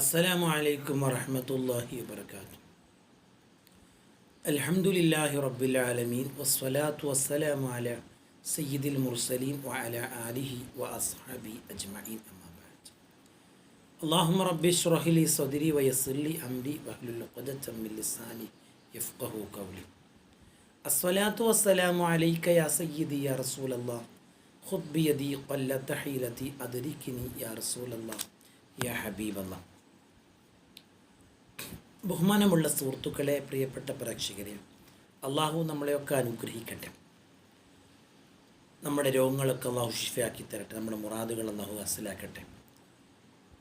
السلام عليكم ورحمة الله وبركاته. الحمد لله رب العالمين والصلاة والسلام على سيد المرسلين وعلى آله وأصحابه أجمعين أما بعد. اللهم رب اشرح لي صدري ويسر لي أمري واحلل عقدة من لساني يفقه قولي. الصلاة والسلام عليك يا سيدي يا رسول الله. خذ بيدي قلة حيلتي أدركني يا رسول الله. يا حبيب الله. ബഹുമാനമുള്ള സുഹൃത്തുക്കളെ പ്രിയപ്പെട്ട പ്രേക്ഷകരെ അള്ളാഹു നമ്മളെയൊക്കെ അനുഗ്രഹിക്കട്ടെ. നമ്മുടെ രോഗങ്ങളൊക്കെ അള്ളാഹു ഷിഫയാക്കി തരട്ടെ നമ്മുടെ മുറാദുകൾ അള്ളാഹു അസലാക്കട്ടെ.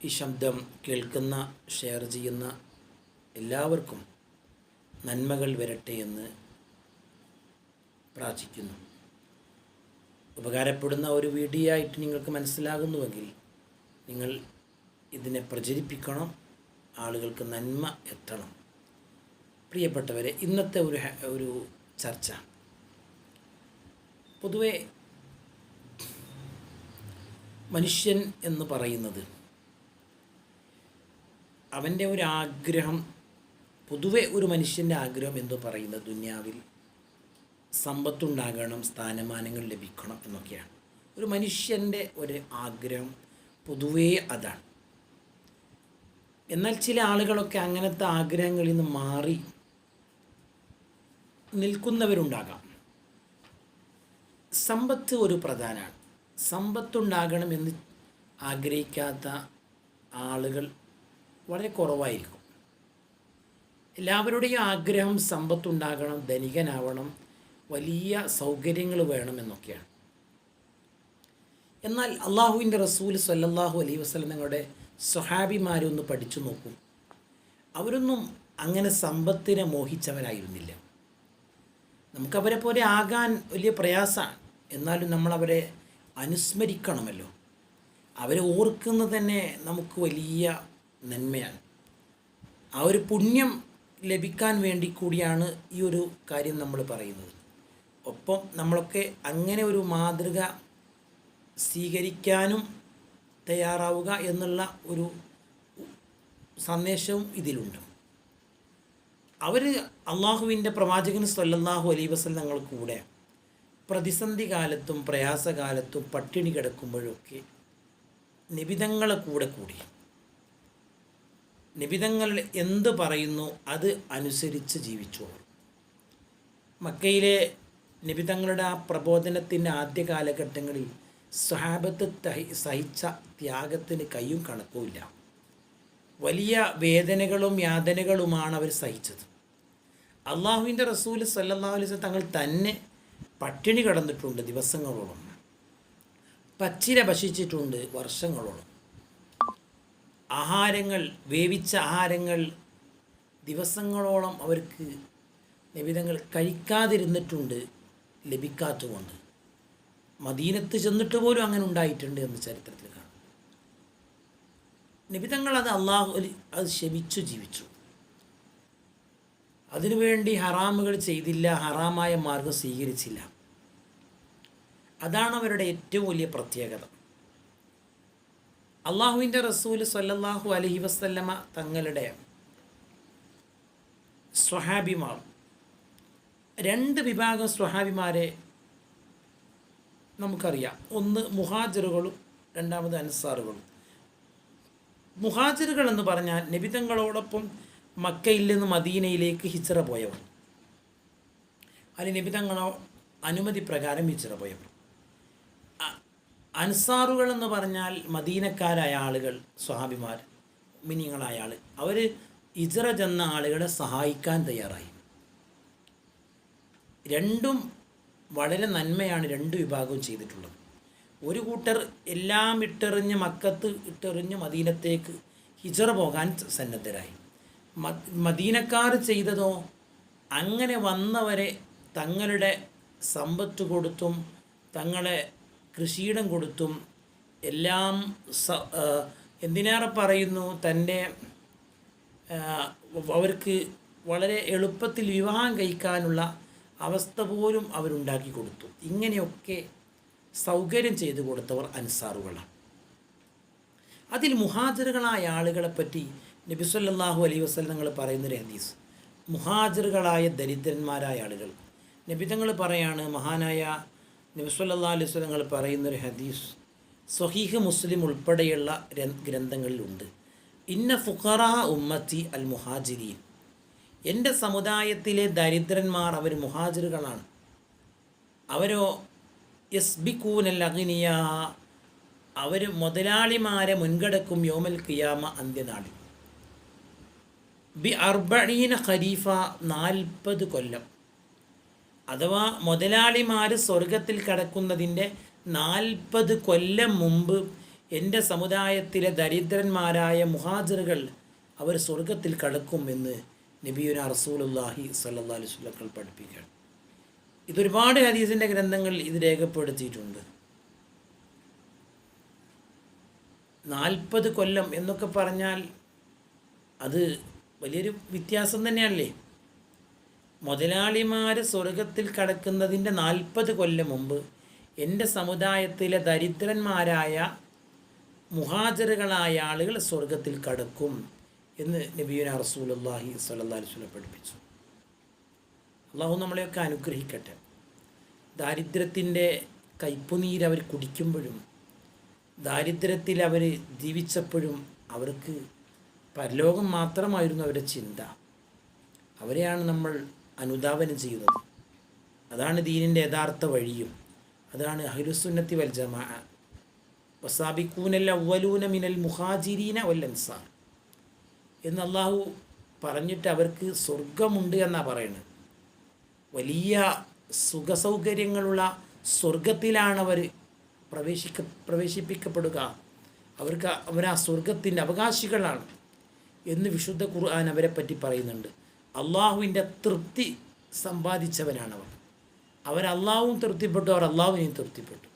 ഈ ശബ്ദം കേൾക്കുന്ന ഷെയർ ചെയ്യുന്ന എല്ലാവർക്കും നന്മകൾ വരട്ടെ എന്ന് പ്രാർത്ഥിക്കുന്നു. ഉപകാരപ്പെടുന്ന ഒരു വീഡിയോ ആയിട്ട് നിങ്ങൾക്ക് മനസ്സിലാകുന്നുവെങ്കിൽ നിങ്ങൾ ഇതിനെ പ്രചരിപ്പിക്കണം. ആളുകൾക്ക് നന്മ എത്തണം. പ്രിയപ്പെട്ടവരെ ഇന്നത്തെ ഒരു ഒരു ചർച്ച. പൊതുവെ മനുഷ്യൻ എന്ന് പറയുന്നത് അവന്റെ ഒരു ആഗ്രഹം പൊതുവെ ഒരു മനുഷ്യന്റെ ആഗ്രഹം എന്ന് പറയുന്നത് ദുന്യാവിൽ സമ്പത്തുണ്ടാകണം സ്ഥാനമാനങ്ങൾ ലഭിക്കണം എന്നൊക്കെയാണ്. ഒരു മനുഷ്യന്റെ ഒരു ആഗ്രഹം പൊതുവേ അതാണ്. എന്നാൽ ചില ആളുകളൊക്കെ അങ്ങനത്തെ ആഗ്രഹങ്ങളിൽ നിന്ന് മാറി നിൽക്കുന്നവരുണ്ടാകാം. സമ്പത്ത് ഒരു പ്രധാനമാണ് സമ്പത്തുണ്ടാകണമെന്ന് ആഗ്രഹിക്കാത്ത ആളുകൾ വളരെ കുറവായിരിക്കും. എല്ലാവരുടെയും ആഗ്രഹം സമ്പത്തുണ്ടാകണം ധനികനാവണം വലിയ സൗകര്യങ്ങൾ വേണമെന്നൊക്കെയാണ് എന്നാൽ അള്ളാഹുവിന്റെ റസൂൽ സല്ലല്ലാഹു അലൈഹി വസല്ലം നിങ്ങളുടെ സ്വഹാബിമാരൊന്ന് പഠിച്ചു നോക്കൂ. അവരൊന്നും അങ്ങനെ സമ്പത്തിനെ മോഹിച്ചവരായിരുന്നില്ല. നമുക്കവരെ പോലെ ആകാൻ വലിയ പ്രയാസമാണ് എന്നാലും നമ്മളവരെ അനുസ്മരിക്കണമല്ലോ. അവരെ ഓർക്കുന്നത് തന്നെ നമുക്ക് വലിയ നന്മയാണ്. ആ ഒരു പുണ്യം ലഭിക്കാൻ വേണ്ടി കൂടിയാണ് ഈ ഒരു കാര്യം നമ്മൾ പറയുന്നത്. ഒപ്പം നമ്മളൊക്കെ അങ്ങനെ ഒരു മാതൃക സ്വീകരിക്കാനും തയ്യാറാവുക എന്നുള്ള ഒരു സന്ദേശവും ഇതിലുണ്ട്. അവർ അള്ളാഹുവിന്റെ പ്രവാചകൻ സല്ലല്ലാഹു അലൈ വസല്ലം ഞങ്ങൾ കൂടെ പ്രതിസന്ധി കാലത്തും പ്രയാസകാലത്തും പട്ടിണി കിടക്കുമ്പോഴൊക്കെ നിബിതങ്ങളെ കൂടെ കൂടി. നിബിതങ്ങൾ എന്ത് പറയുന്നു അത് അനുസരിച്ച് ജീവിച്ചു മക്കയിലെ നിബിതങ്ങളുടെ ആ പ്രബോധനത്തിന്റെ ആദ്യ കാലഘട്ടങ്ങളിൽ സ്വഹാബത്ത് തഹി- സഹിച്ച ത്യാഗത്തിന് കയ്യും കണക്കുമില്ല വലിയ വേദനകളും യാതനകളുമാണ് അവർ സഹിച്ചത്. അള്ളാഹുവിന്റെ റസൂൽ സല്ലല്ലാഹു അലൈസ് തങ്ങൾ തന്നെ പട്ടിണി കടന്നിട്ടുണ്ട് ദിവസങ്ങളോളം. പച്ചില ഭക്ഷിച്ചിട്ടുണ്ട് വർഷങ്ങളോളം. ആഹാരങ്ങൾ വേവിച്ച ആഹാരങ്ങൾ ദിവസങ്ങളോളം അവർക്ക് നിബിധങ്ങൾ കഴിക്കാതിരുന്നിട്ടുണ്ട് ലഭിക്കാത്തതുകൊണ്ട്. മദീനത്ത് ചെന്നിട്ട് പോലും അങ്ങനെ ഉണ്ടായിട്ടുണ്ട് എന്ന് ചരിത്രത്തിൽ കാണാം. നിബിതങ്ങൾ അത് അള്ളാഹു അത് ശമിച്ചു ജീവിച്ചു. അതിനുവേണ്ടി ഹറാമുകൾ ചെയ്തില്ല ഹറാമായ മാർഗം സ്വീകരിച്ചില്ല. അതാണ് അവരുടെ ഏറ്റവും വലിയ പ്രത്യേകത. അള്ളാഹുവിന്റെ റസൂൽ സല്ലല്ലാഹു അലഹി വസല്ലമ തങ്ങളുടെ സ്വഹാബിമാർ രണ്ട് വിഭാഗം സ്വഹാബിമാരെ നമുക്കറിയാം. ഒന്ന് മുഹാജറുകളും രണ്ടാമത് അൻസാറുകളും. മുഹാജിറുകൾ എന്ന് പറഞ്ഞാൽ നബിതങ്ങളോടൊപ്പം മക്കയിൽ നിന്ന് മദീനയിലേക്ക് ഹിച്ചറ പോയവർ. അതിൽ നബിതങ്ങളോ അനുമതി പ്രകാരം ഹിച്ചറ പോയവർ. അൻസാറുകൾ എന്ന് പറഞ്ഞാൽ മദീനക്കാരായ ആളുകൾ സ്വഹാബിമാർ മിനിങ്ങളായ ആൾ അവർ ഇജറ ചെന്ന ആളുകളെ സഹായിക്കാൻ തയ്യാറായി. രണ്ടും വളരെ നന്മയാണ് രണ്ട് വിഭാഗവും ചെയ്തിട്ടുള്ളത്. ഒരു കൂട്ടർ എല്ലാം ഇട്ടെറിഞ്ഞ് മക്കത്ത് ഇട്ടെറിഞ്ഞ് മദീനത്തേക്ക് ഹിജറ പോകാൻ സന്നദ്ധരായി. മദീനക്കാർ ചെയ്തതോ അങ്ങനെ വന്നവരെ തങ്ങളുടെ സമ്പത്ത് കൊടുത്തും തങ്ങളെ കൃഷിയിടം കൊടുത്തും എല്ലാം സ എന്തിനേറെ പറയുന്നു? തന്റെ അവർക്ക് വളരെ എളുപ്പത്തിൽ വിവാഹം കഴിക്കാനുള്ള അവസ്ഥ പോലും അവരുണ്ടാക്കി കൊടുത്തു. ഇങ്ങനെയൊക്കെ സൗകര്യം ചെയ്തു കൊടുത്തവർ അൻസാറുകളാണ്. അതിൽ മുഹാജിറുകളായ ആളുകളെപ്പറ്റി നബി സല്ലല്ലാഹു അലൈഹി വസല്ലം നിങ്ങൾ പറയുന്നൊരു ഹദീസ്. മുഹാജിറുകളായ ദരിദ്രന്മാരായ ആളുകൾ. നബി തങ്ങൾ പറയാണ് മഹാനായ നബി സല്ലല്ലാഹു അലൈഹി വസല്ലം നിങ്ങൾ പറയുന്നൊരു ഹദീസ് സ്വഹീഹ് മുസ്ലിം ഉൾപ്പെടെയുള്ള ഗ്രന്ഥ- ഗ്രന്ഥങ്ങളിലുണ്ട്. ഇന്ന ഫുഖറ ഉമ്മത്തി അൽ മുഹാജിരീൻ. എന്റെ സമുദായത്തിലെ ദരിദ്രന്മാർ അവർ മുഹാജിറുകളാണ്. അവരോ യസ്ബിക്കൂനൽ അഗ്നിയ അവർ മുതലാളിമാരെ മുൻകടക്കും യോമൽ കിയാമ അന്ത്യനാളിൽ. ബി അർബീന ഖരീഫ നാൽപ്പത് കൊല്ലം. അഥവാ മുതലാളിമാർ സ്വർഗത്തിൽ കടക്കുന്നതിന്റെ നാൽപ്പത് കൊല്ലം മുമ്പ് എന്റെ സമുദായത്തിലെ ദരിദ്രന്മാരായ മുഹാജറുകൾ അവർ സ്വർഗത്തിൽ കടക്കും എന്ന് നബിയുന റസൂലുല്ലാഹി സല്ലാ അലൈഹി സ്വലക്കൾ പഠിപ്പിക്കുകയാണ്. ഇതൊരുപാട് ഹദീസിന്റെ ഗ്രന്ഥങ്ങൾ ഇത് രേഖപ്പെടുത്തിയിട്ടുണ്ട്. നാൽപ്പത് കൊല്ലം എന്നൊക്കെ പറഞ്ഞാൽ അത് വലിയൊരു വ്യത്യാസം തന്നെയല്ലേ മുതലാളിമാർ സ്വർഗത്തിൽ കടക്കുന്നതിന്റെ നാൽപ്പത് കൊല്ലം മുമ്പ് എന്റെ സമുദായത്തിലെ ദരിദ്രന്മാരായ മുഹാജറുകളായ ആളുകൾ സ്വർഗത്തിൽ കടക്കും. എന്ന് നബീന റസൂലുല്ലാഹി അലൈഹി വസല്ലം പഠിപ്പിച്ചു. അള്ളാഹു നമ്മളെയൊക്കെ അനുഗ്രഹിക്കട്ടെ. ദാരിദ്ര്യത്തിന്റെ കയ്പുനീര് അവർ കുടിക്കുമ്പോഴും ദാരിദ്ര്യത്തിൽ അവർ ജീവിച്ചപ്പോഴും അവർക്ക് പരലോകം മാത്രമായിരുന്നു അവരുടെ ചിന്ത. അവരെയാണ് നമ്മൾ അനുധാവനം ചെയ്യുന്നത്. അതാണ് ദീനിന്റെ യഥാർത്ഥ വഴിയും. അതാണ് അഹിലുസുന്നത്തി വൽ ജമാ വസാബിക്കൂനൽ അവലൂന മിനൽ മുഹാജിരീന വൽ അൻസാർ. എന്ന് അള്ളാഹു പറഞ്ഞിട്ട് അവർക്ക് സ്വർഗമുണ്ട് എന്നാണ് പറയുന്നത് വലിയ സുഖസൗകര്യങ്ങളുള്ള സ്വർഗത്തിലാണ് അവർ പ്രവേശിക്ക പ്രവേശിപ്പിക്കപ്പെടുക. അവർക്ക് അവർ ആ സ്വർഗത്തിന്റെ അവകാശികളാണ് എന്ന് വിശുദ്ധ ഖുർആൻ അവരെ പറ്റി പറയുന്നുണ്ട്. അള്ളാഹുവിന്റെ തൃപ്തി സമ്പാദിച്ചവനാണ് അവർ അള്ളാഹുവും തൃപ്തിപ്പെട്ടു അവർ അള്ളാഹുവിനെയും തൃപ്തിപ്പെട്ടു.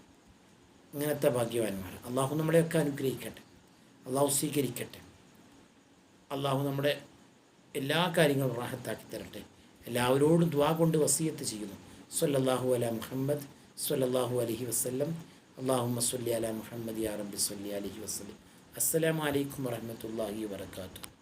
ഇങ്ങനത്തെ ഭാഗ്യവാന്മാർ. അള്ളാഹു നമ്മളെയൊക്കെ അനുഗ്രഹിക്കട്ടെ. അള്ളാഹു സ്വീകരിക്കട്ടെ. അള്ളാഹു നമ്മുടെ എല്ലാ കാര്യങ്ങളും റാഹത്താക്കി തരട്ടെ. എല്ലാവരോടും ദ്വാ കൊണ്ട് വസീയത്ത് ചെയ്യുന്നു. സല്ലല്ലാഹു അല മുഹമ്മദ് സല്ലല്ലാഹു അലഹി വസല്ലം. അള്ളാഹുമ്മ സല്ലി അല മുഹമ്മദ് യാ റബ്ബി സല്ലി അലഹി വസ്ലം അസ്സലാമു അലൈക്കും വാത്തു